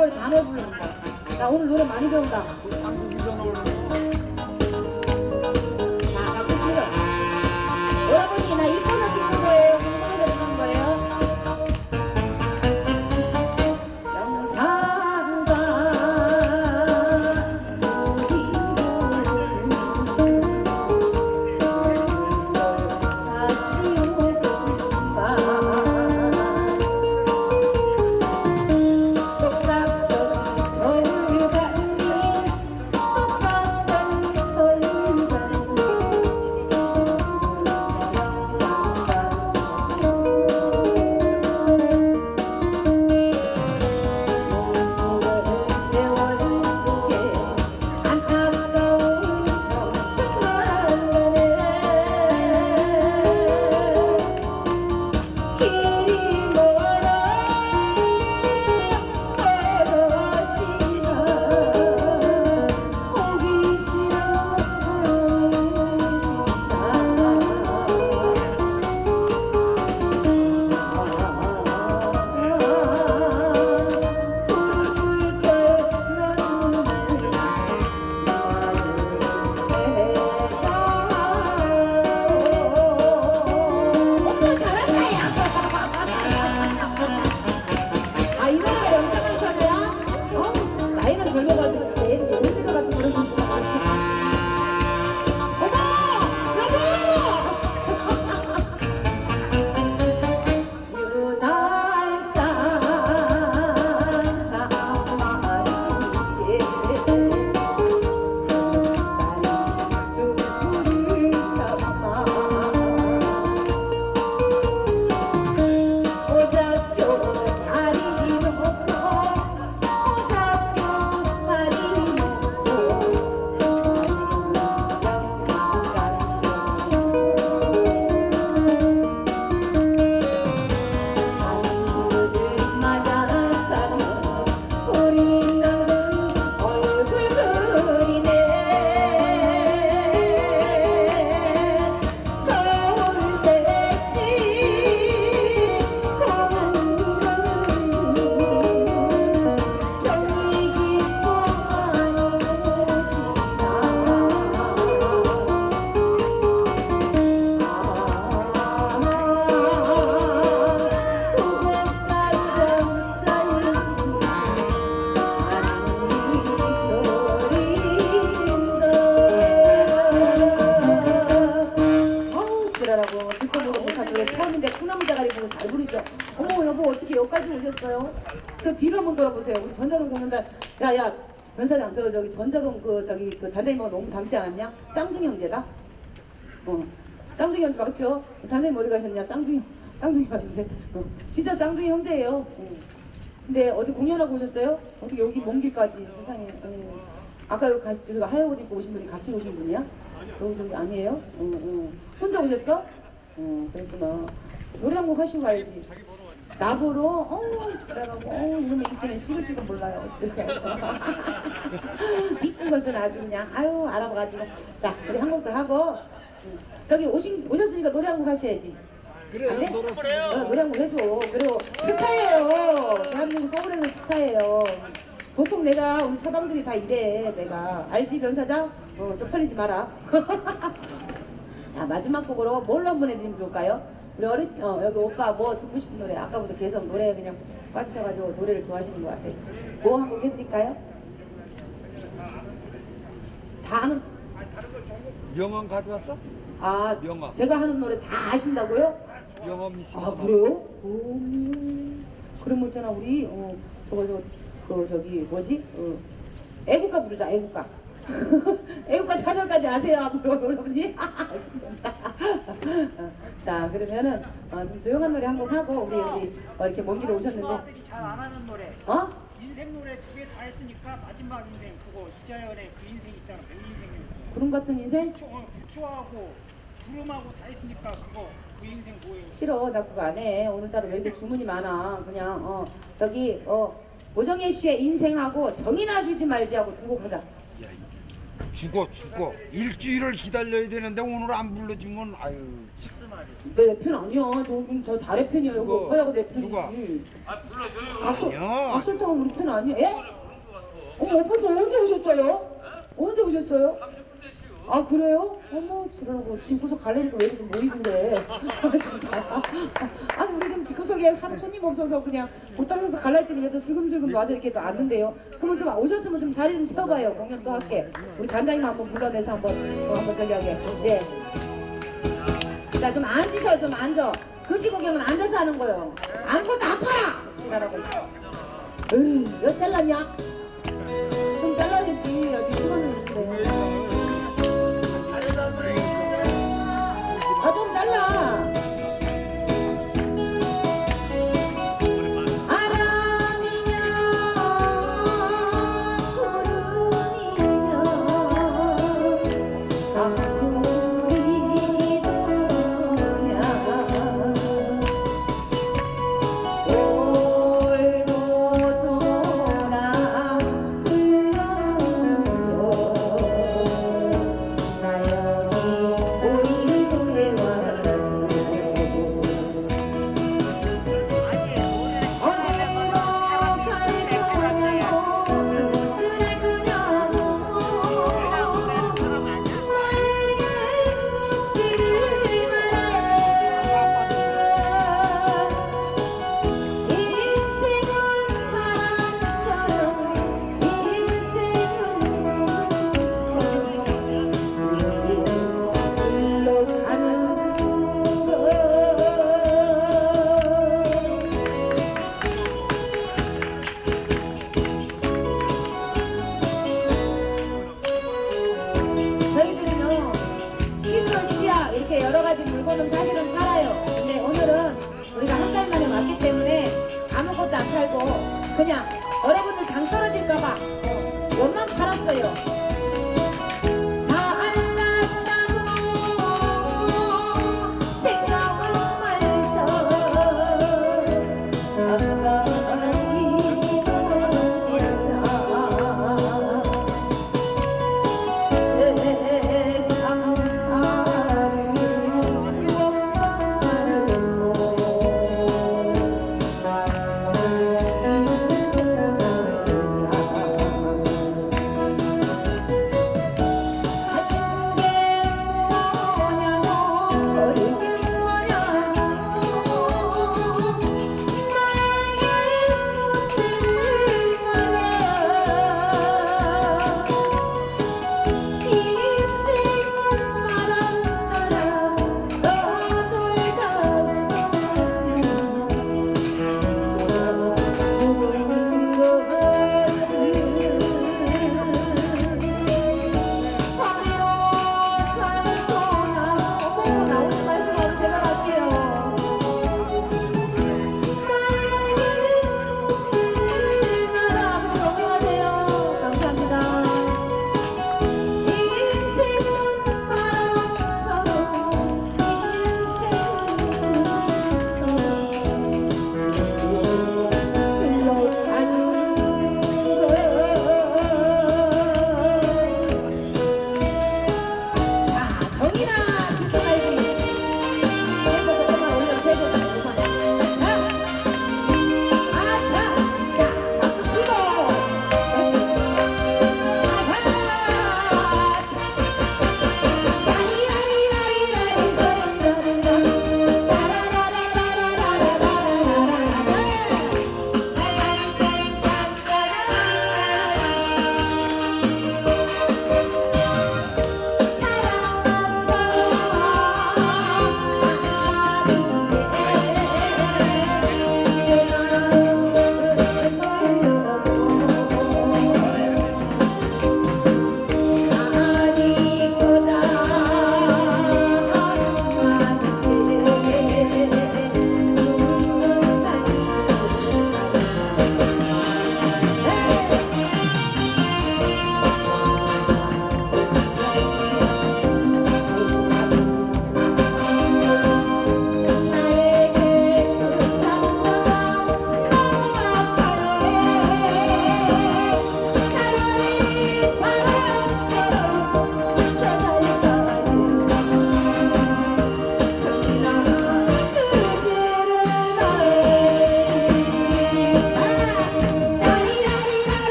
노래 다음에 부르는 거. 나 오늘 노래 많이 배운다. 어머 여보 어떻게 여기까지 오셨어요? 저 뒤로 한번 돌아보세요. 우리 전자동 공는다 야야 변사장 저 저기 전자동 그 저기 그 단장님하고 너무 닮지 않았냐? 쌍둥이 형제다. 어. 쌍둥이 형제 맞죠? 단장님 어디 가셨냐? 쌍둥이 쌍둥이 맞는데 어. 진짜 쌍둥이 형제예요. 어. 근데 어디 공연하고 오셨어요? 어떻게 여기 먼 길까지 세상에. 어. 아까 여기 가시 저기 하얀 옷 입고 오신 분이 같이 오신 분이야? 여기 저기 아니에요? 어, 어. 혼자 오셨어? 어, 그랬구나. 노래 한 곡 하시고 가야지. 나 보러, 어, 지랄하고, 어, 이러면 인터넷 식을 줄도 몰라요. 이쁜 것은 아주 그냥, 아유, 알아봐가지고. 자, 우리 한 곡도 하고, 음, 저기 오신, 오셨으니까 노래 한 곡 하셔야지. 그래, 안 돼? 노래 어, 노래 한 곡 해줘. 그리고 스타예요. 대한민국 서울에서 스타예요. 보통 내가 우리 서방들이 다 이래. 내가 알지 변사장? 어, 쪽팔리지 마라. 자 마지막 곡으로 뭘 한번 해드리면 좋을까요? 우리 어르신, 어, 여기 오빠 뭐 듣고 싶은 노래 아까부터 계속 노래 그냥 빠지셔가지고 노래를 좋아하시는 것 같아요. 뭐 한 곡 해드릴까요? 다 하는 영원 가져왔어? 아 명화. 제가 하는 노래 다 아신다고요? 영원 미싱. 아 그래요? 음, 그럼 뭐 있잖아 우리 어 저거 저거 그 저기 뭐지? 어, 애국가 부르자 애국가 애국가 사절까지 아세요 여러분이? 자 그러면은 어, 좀 조용한 노래 한 곡 하고 우리 우리 어, 이렇게 먼 길에 오셨는데. 친구들이 잘 안 하는 노래. 어? 인생 노래 두 개 다 했으니까 마지막 인생 그거 이자연의 그 인생 있잖아 그 인생이 구름 같은 인생? 북초, 어, 북초하고 구름하고 다 했으니까 그거 그 인생 뭐예요? 싫어 나 그거 안 해. 오늘따라 왜 이렇게 주문이 많아? 그냥 어 저기 어 오정혜 씨의 인생하고 정이나 주지 말지 하고 두곡 하자. 야, 이- 죽어 죽어 일주일을 기다려야 되는데 오늘 안 불러주면 아유 내편 아니야. 저, 저 달의 편이에요. 누구? 오빠라고 내 편이지. 누가? 각설, 아니야. 각설탕은 우리 편 아니야? 예? 어머, 오빠도 언제 오셨어요? 언제 오셨어요? 아 그래요? 어머 지랄하고 집구석 갈래니까 왜 이렇게 모이는데 진짜 집구석에 한 손님 없어서 그냥 못 따라서 갈라 했더니 왜또 슬금슬금 와서 이렇게 또 앉는데요. 그러면 좀 오셨으면 좀 자리 좀 채워봐요. 공연 또 할게 우리 단장님 한번 불러내서 한번 저 한번 하게. 네. 자 좀 앉으셔 좀 앉아. 거지 구경은 앉아서 하는 거요. 앉고 다 아파라 지랄하고. 으왜 잘랐냐? 여러분들 당 떨어질까봐 어, 원만 팔았어요.